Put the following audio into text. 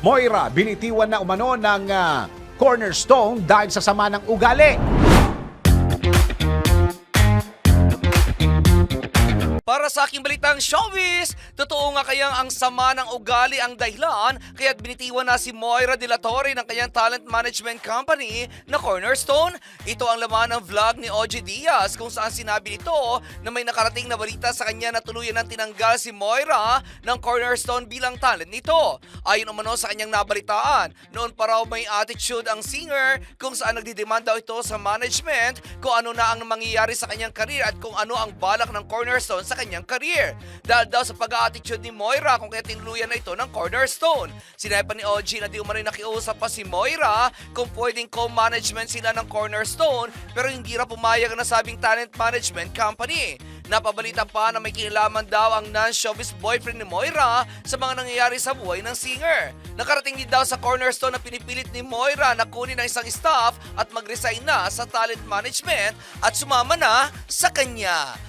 Moira, binitiwan na umano ng ah, cornerstone dahil sa sama ng ugali. Para sa aking balitang showbiz, totoo nga kayang ang sama ng ugali ang dahilan kaya't binitiwan na si Moira De La Torre ng kanyang talent management company na Cornerstone. Ito ang laman ng vlog ni OG Diaz kung saan sinabi nito na may nakarating na balita sa kanya na tuluyan ng tinanggal si Moira ng Cornerstone bilang talent nito. Ayon umano sa kanyang nabalitaan, noon pa raw may attitude ang singer kung saan nagdidemand daw ito sa management kung ano na ang mangyayari sa kanyang career at kung ano ang balak ng Cornerstone sa kanyang career. Dahil daw sa pag-attitude ni Moira kung kaya tinuluyan na ito ng Cornerstone. Sinabi ni OG na di umano'y nakiusap pa si Moira kung pwedeng co-management sila ng Cornerstone pero hindi raw pumayag na sabing talent management company. Napabalita pa na may kinalaman daw ang non-showbiz boyfriend ni Moira sa mga nangyayari sa buhay ng singer. Nakarating din daw sa cornerstone na pinipilit ni Moira na kunin ang isang staff at mag-resign na sa talent management at sumama na sa kanya.